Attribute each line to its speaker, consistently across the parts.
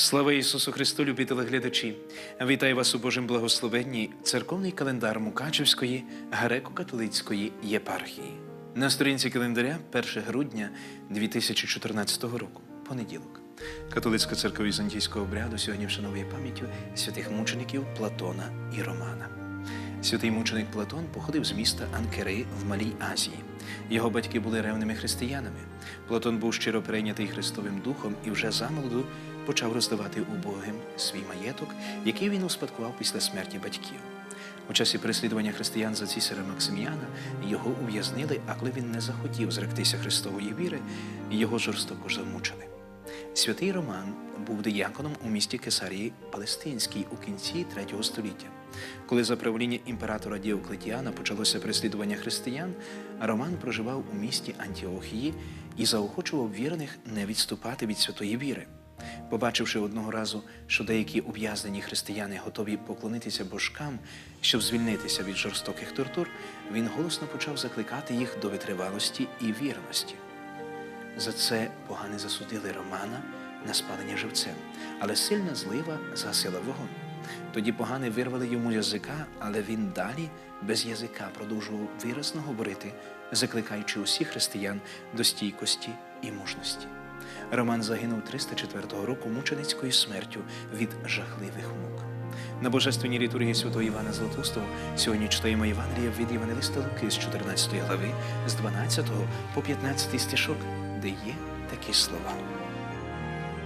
Speaker 1: Слава Ісусу Христу, любі телеглядачі! Вітаю вас у Божому благословенні церковний календар Мукачевської греко-католицької єпархії. На сторінці календаря 1 грудня 2014 року, понеділок. Католицька церква візантійського обряду сьогодні вшановує пам'яттю святих мучеників Платона і Романа. Святий мученик Платон походив з міста Анкери в Малій Азії. Його батьки були ревними християнами. Платон був щиро перейнятий Христовим духом і вже замолоду почав роздавати убогим свій маєток, який він успадкував після смерті батьків. У часі переслідування християн за цісаря Максиміана його ув'язнили, а коли він не захотів зректися Христової віри, його жорстоко замучили. Святий Роман був дияконом у місті Кесарії Палестинській у кінці третього століття. Коли за правління імператора Діоклетіана почалося переслідування християн, Роман проживав у місті Антіохії і заохочував вірних не відступати від святої віри. Побачивши одного разу, що деякі ув'язнені християни готові поклонитися божкам, щоб звільнитися від жорстоких тортур, він голосно почав закликати їх до витривалості і вірності. За це погани засудили Романа на спалення живцем, але сильна злива засила вогонь. Тоді погани вирвали йому язика, але він далі без язика продовжував виразно говорити, закликаючи усіх християн до стійкості і мужності. Роман загинув 304 року мученицькою смертю від жахливих мук. На божественній літургії святого Івана Златоустого сьогодні читаємо Євангелія від Євангелиста Луки з 14 глави, з 12 по 15 стишок, де є такі слова.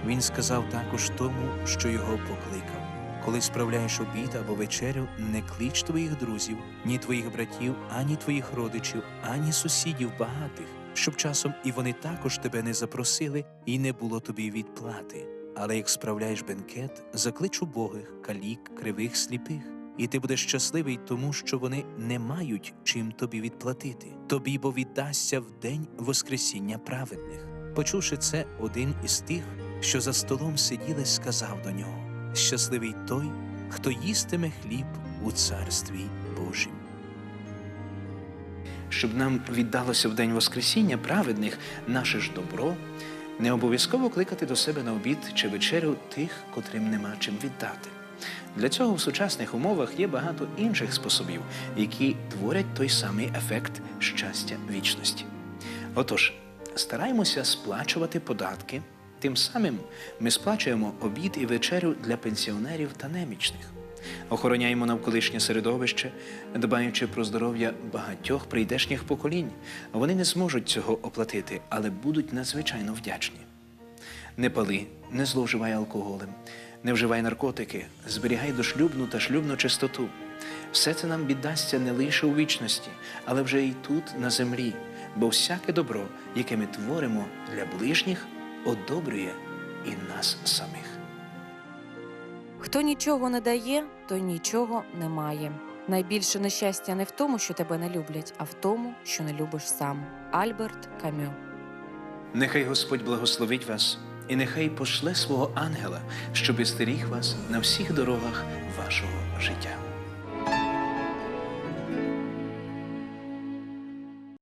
Speaker 1: Він сказав також тому, що його покликав. Коли справляєш обід або вечерю, не клич твоїх друзів, ні твоїх братів, ані твоїх родичів, ані сусідів багатих, щоб часом і вони також тебе не запросили, і не було тобі відплати. Але як справляєш бенкет, заклич убогих, калік, кривих, сліпих, і ти будеш щасливий, тому що вони не мають чим тобі відплатити. Тобі бо віддасться в день Воскресіння праведних. Почувши це, один із тих, що за столом сиділи, сказав до нього: Щасливий той, хто їстиме хліб у царстві Божім. Щоб нам віддалося в день Воскресіння праведних наше ж добро, не обов'язково кликати до себе на обід чи вечерю тих, котрим нема чим віддати. Для цього в сучасних умовах є багато інших способів, які творять той самий ефект щастя вічності. Отож, стараємося сплачувати податки. Тим самим ми сплачуємо обід і вечерю для пенсіонерів та немічних. Охороняємо навколишнє середовище, дбаючи про здоров'я багатьох прийдешніх поколінь. Вони не зможуть цього оплатити, але будуть надзвичайно вдячні. Не пали, не зловживай алкоголем, не вживай наркотики, зберігай дошлюбну та шлюбну чистоту. Все це нам віддасться не лише у вічності, але вже і тут, на землі, бо всяке добро, яке ми творимо для ближніх, одобрює і нас самих.
Speaker 2: Хто нічого не дає, той нічого не має. Найбільше нещастя не в тому, що тебе не люблять, а в тому, що не любиш сам. Альберт Камю.
Speaker 1: Нехай Господь благословить вас і нехай пошле свого ангела, щоб істеріг вас на всіх дорогах вашого життя.